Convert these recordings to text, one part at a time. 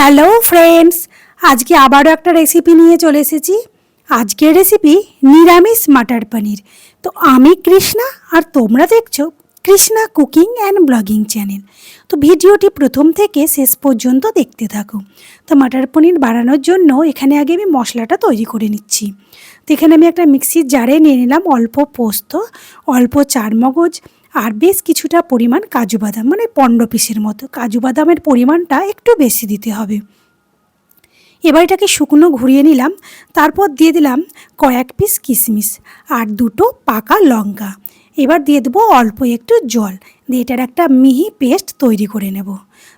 Hello friends আজকে আবারও একটা রেসিপি নিয়ে চলে এসেছি। আজকের রেসিপি নিরামিষ মাটার পনির। তো আমি কৃষ্ণা আর তোমরা দেখছ Krishna cooking and blogging channel. তো ভিডিওটি প্রথম থেকে শেষ পর্যন্ত দেখতে থাকো। তো মাটার পনির বানানোর জন্য এখানে আগে আমি মশলাটা তৈরি করে নিচ্ছি। তো এখানে আমি একটা মিক্সির জারে নিয়ে নিলাম অল্প পোস্ত, অল্প চারমগজ আর বেশ কিছুটা পরিমাণ কাজু বাদাম মানে পনেরো পিসের মতো। কাজু বাদামের পরিমাণটা একটু বেশি দিতে হবে। এবার এটাকে শুকনো ঘুরিয়ে নিলাম। তারপর দিয়ে দিলাম কয়েক পিস কিশমিশ আর দুটো পাকা লঙ্কা। এবার দিয়ে দেবো অল্প একটু জল। দিয়ে এটার একটা মিহি পেস্ট তৈরি করে নেব।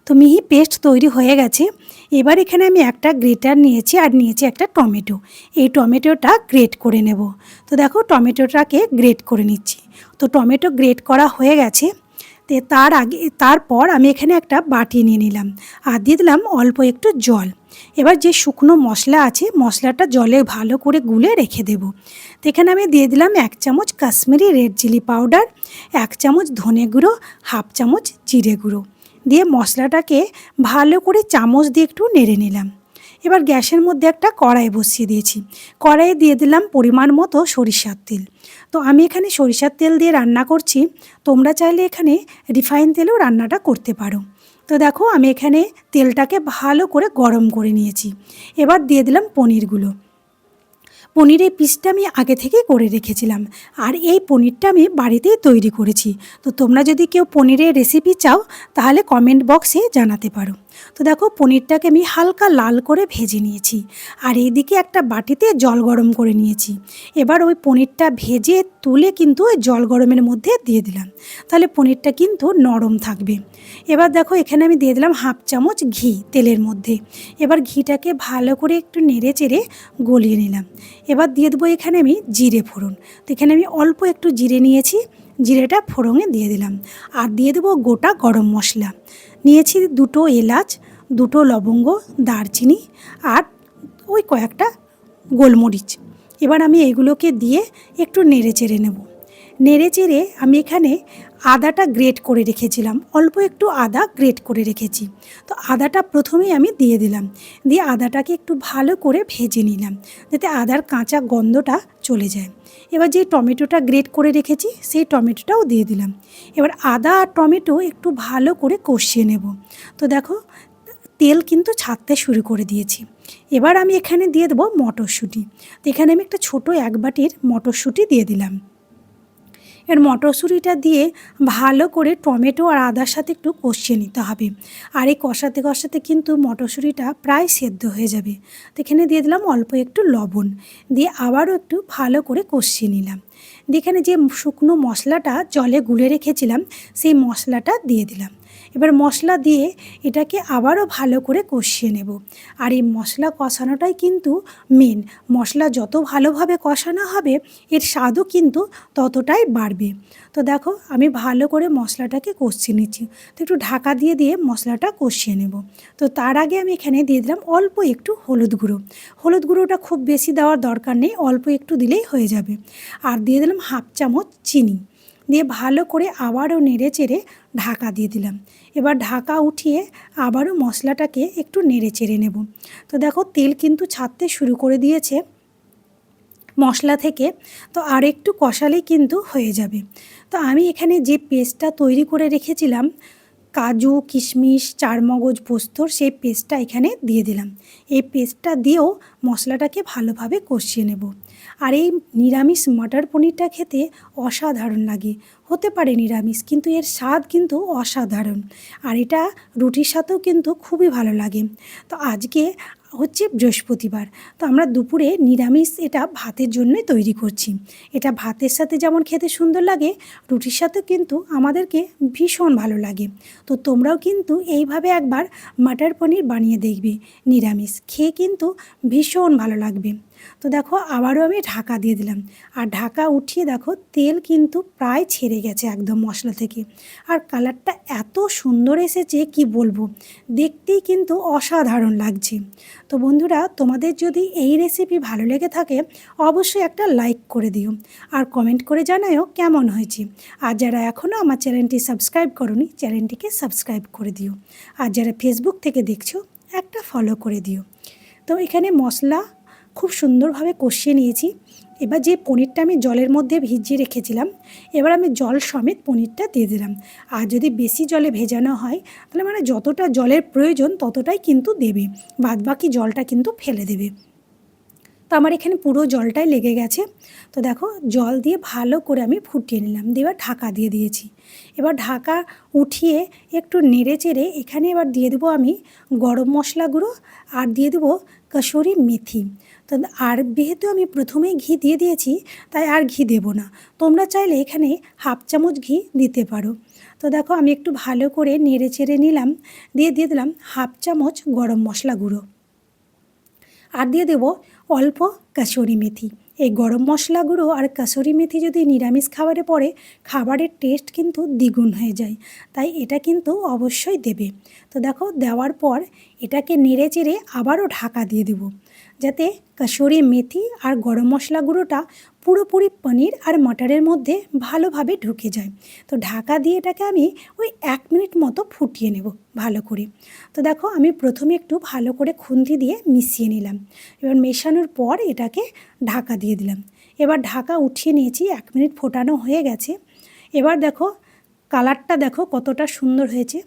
তো মিহি পেস্ট তৈরি হয়ে গেছে। এবার এখানে আমি একটা গ্রেটার নিয়েছি আর নিয়েছি একটা টমেটো। এই টমেটোটা গ্রেট করে নেব। তো দেখো টমেটোটাকে গ্রেট করে নিচ্ছি। তো টমেটো গ্রেট করা হয়ে গেছে। তার আগে, তারপর আমি এখানে একটা বাটি নিয়ে নিলাম। আর দিয়ে দিলাম অল্প একটু জল। এবার যে শুকনো মশলা আছে, মশলাটা জলে ভালো করে গুলে রেখে দেব। তো এখানে আমি দিয়ে দিলাম এক চামচ কাশ্মীরি রেড চিলি পাউডার, এক চামচ ধনে গুঁড়ো, হাফ চামচ জিরে গুঁড়ো। দিয়ে মশলাটাকে ভালো করে চামচ দিয়ে একটু নেড়ে নিলাম। এবার গ্যাসের মধ্যে একটা কড়াই বসিয়ে দিয়েছি। কড়াইয়ে দিয়ে দিলাম পরিমাণ মতো সরিষার তেল। তো আমি এখানে সরিষার তেল দিয়ে রান্না করছি। তোমরা চাইলে এখানে রিফাইন তেলেও রান্নাটা করতে পারো। তো দেখো আমি এখানে তেলটাকে ভালো করে গরম করে নিয়েছি। এবার দিয়ে দিলাম পনিরগুলো। পনিরের পিসটা আমি আগে থেকে করে রেখেছিলাম। আর এই পনিরটা আমি বাড়িতেই তৈরি করেছি। তো তোমরা যদি কেউ পনিরের রেসিপি চাও, তাহলে কমেন্ট বক্সে জানাতে পারো। তো দেখো পনিরটাকে আমি হালকা লাল করে ভেজে নিয়েছি। আর এইদিকে একটা বাটিতে জল গরম করে নিয়েছি। এবার ওই পনিরটা ভেজে তুলে কিন্তু ওই জল গরমের মধ্যে দিয়ে দিলাম। তাহলে পনিরটা কিন্তু নরম থাকবে। এবার দেখো এখানে আমি দিয়ে দিলাম হাফ চামচ ঘি তেলের মধ্যে। এবার ঘিটাকে ভালো করে একটু নেড়ে চেড়ে গলিয়ে নিলাম। এবার দিয়ে দেবো এখানে আমি জিরে ফোড়ন। তো এখানে আমি অল্প একটু জিরে নিয়েছি। জিরেটা ফোড়ঙে দিয়ে দিলাম। আর দিয়ে দেবো গোটা গরম মশলা। নিয়েছি দুটো এলাচ, দুটো লবঙ্গ, দারচিনি আর ওই কয়েকটা গোলমরিচ। এবার আমি এগুলোকে দিয়ে একটু নেড়ে চেড়ে নেব। নেড়ে চেড়ে আমি এখানে আদাটা গ্রেট করে রেখেছিলাম। অল্প একটু আদা গ্রেট করে রেখেছি। তো আদাটা প্রথমেই আমি দিয়ে দিলাম। দিয়ে আদাটাকে একটু ভালো করে ভেজে নিলাম যাতে আদার কাঁচা গন্ধটা চলে যায়। এবার যে টমেটোটা গ্রেট করে রেখেছি, সেই টমেটোটাও দিয়ে দিলাম। এবার আদা আর টমেটো একটু ভালো করে কষিয়ে নেব। তো দেখো, তেল কিন্তু ছাড়তে শুরু করে দিয়েছি। এবার আমি এখানে দিয়ে দেবো মটরশুঁটি। তো এখানে আমি একটা ছোটো এক বাটির মটরশুঁটি দিয়ে দিলাম। এর মটরশুঁড়িটা দিয়ে ভালো করে টমেটো আর আদার সাথে একটু কষিয়ে নিতে হবে। আর এই কষাতে কষাতে কিন্তু মটরশুঁড়িটা প্রায় সেদ্ধ হয়ে যাবে। তো এখানে দিয়ে দিলাম অল্প একটু লবণ। দিয়ে আবারও একটু ভালো করে কষিয়ে নিলাম। দিয়ে এখানে যে শুকনো মশলাটা জলে গুলে রেখেছিলাম, সেই মশলাটা দিয়ে দিলাম। এবার মশলা দিয়ে এটাকে আবারও ভালো করে কষিয়ে নেব। আর এই মশলা কষানোটাই কিন্তু মেন মশলা যত ভালোভাবে কষানো হবে, এর স্বাদও কিন্তু ততটাই বাড়বে। তো দেখো, আমি ভালো করে মশলাটাকে কষিয়ে নিচ্ছি। তো একটু ঢাকা দিয়ে দিয়ে মশলাটা কষিয়ে নেব। তো তার আগে আমি এখানে দিয়ে দিলাম অল্প একটু হলুদ গুঁড়ো। হলুদ গুঁড়োটা খুব বেশি দেওয়ার দরকার নেই, অল্প একটু দিলেই হয়ে যাবে। আর দিয়ে দিলাম হাফ চামচ চিনি। দিয়ে ভালো করে আবারও নেড়ে চেড়ে ঢাকা দিয়ে দিলাম। এবার ঢাকা উঠিয়ে আবারও মশলাটাকে একটু নেড়ে চেড়ে নেব। তো দেখো তেল কিন্তু ছাড়তে শুরু করে দিয়েছে মশলা থেকে। তো আর একটু কষালেই কিন্তু হয়ে যাবে। তো আমি এখানে যে পেস্টটা তৈরি করে রেখেছিলাম কাজু, কিশমিশ, চারমগজ পোস্তর সেই পেস্টটা এখানে দিয়ে দিলাম। এই পেস্টটা দিয়েও মশলাটাকে ভালোভাবে কষিয়ে নেব। আর এই নিরামিষ মটর পনিরটা খেতে অসাধারণ লাগে। হতে পারে নিরামিষ, কিন্তু এর স্বাদ কিন্তু অসাধারণ। আর এটা রুটির সাথেও কিন্তু খুবই ভালো লাগে। তো আজকে হচ্ছে বৃহস্পতিবার। তো আমরা দুপুরে নিরামিষ এটা ভাতের জন্যই তৈরি করছি। এটা ভাতের সাথে যেমন খেতে সুন্দর লাগে, রুটির সাথে কিন্তু আমাদেরকে ভীষণ ভালো লাগে। তো তোমরাও কিন্তু এইভাবে একবার মাটার পনির বানিয়ে দেখবে, নিরামিষ। খেয়ে কিন্তু ভীষণ ভালো লাগবে। তো দেখো আবারও আমি ঢাকা দিয়ে দিলাম। আর ঢাকা উঠিয়ে দেখো তেল কিন্তু প্রায় ছেড়ে গেছে একদম মশলা থেকে। আর কালারটা এত সুন্দর এসেছে কি বলব? দেখতেই কিন্তু অসাধারণ লাগছে। তো বন্ধুরা, তোমাদের যদি এই রেসিপি ভালো লেগে থাকে, অবশ্যই একটা লাইক করে দিও। আর কমেন্ট করে জানায়ও কেমন হয়েছে। আর যারা এখনও আমার চ্যানেলটি সাবস্ক্রাইব করনি চ্যানেলটিকে সাবস্ক্রাইব করে দিও। আর যারা ফেসবুক থেকে দেখছ, একটা ফলো করে দিও। তো এখানে মশলা খুব সুন্দরভাবে কষিয়ে নিয়েছি। এবার যে পনিরটা আমি জলের মধ্যে ভিজিয়ে রেখেছিলাম, এবার আমি জল সমেত পনিরটা দিয়ে দিলাম। আর যদি বেশি জলে ভেজানো হয়, তাহলে মানে যতটা জলের প্রয়োজন ততটাই কিন্তু দেবে। বাদ বাকি জলটা কিন্তু ফেলে দেবে। তো আমার এখানে পুরো জলটাই লেগে গেছে। তো দেখো, জল দিয়ে ভালো করে আমি ফুটিয়ে নিলাম। দিয়ে এবার ঢাকা দিয়ে দিয়েছি। এবার ঢাকা উঠিয়ে একটু নেড়ে চেড়ে এখানে এবার দিয়ে দেবো আমি গরম মশলা গুঁড়ো আর দিয়ে দেবো কসুরি মেথি। তো আর যেহেতু আমি প্রথমেই ঘি দিয়ে দিয়েছি, তাই আর ঘি দেবো না। তোমরা চাইলে এখানে হাফ চামচ ঘি দিতে পারো। তো দেখো, আমি একটু ভালো করে নেড়ে চেড়ে নিলাম। দিয়ে দিয়ে দিলাম হাফ চামচ গরম মশলা গুঁড়ো। আর দিয়ে দেবো অল্প কাসুরি মেথি। এই গরম মশলা গুঁড়ো আর কাসুরি মেথি যদি নিরামিষ খাবারে পড়ে, খাবারের টেস্ট কিন্তু দ্বিগুণ হয়ে যায়। তাই এটা কিন্তু অবশ্যই দেবে। তো দেখো, দেওয়ার পর এটাকে নেড়ে চেড়ে আবারও ঢাকা দিয়ে দেবো। যাতে কাসুরি মেথি আর গরম মশলা গুঁড়োটা পুরোপুরি পনির আর মটরের মধ্যে ভালোভাবে ঢুকে যায়। তো ঢাকা দিয়ে এটাকে আমি ওই এক মিনিট মতো ফুটিয়ে নেব ভালো করে। তো দেখো আমি প্রথমে একটু ভালো করে খুন্তি দিয়ে মিশিয়ে নিলাম। এবার মেশানোর পর এটাকে ঢাকা দিয়ে দিলাম। এবার ঢাকা উঠিয়ে নিয়েছি, এক মিনিট ফোটানো হয়ে গেছে। এবার দেখো কালারটা দেখো কতটা সুন্দর হয়েছে।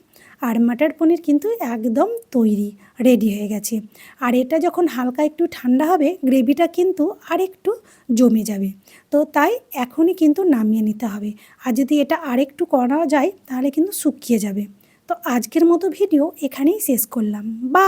আর মাটার পনির কিন্তু একদম তৈরি রেডি হয়ে গেছে। আর এটা যখন হালকা একটু ঠান্ডা হবে গ্রেভিটা কিন্তু আর একটু জমে যাবে। তো তাই এখনই কিন্তু নামিয়ে নিতে হবে। আর যদি এটা আরেকটু করা যায়, তাহলে কিন্তু শুকিয়ে যাবে। তো আজকের মতো ভিডিও এখানেই শেষ করলাম। বা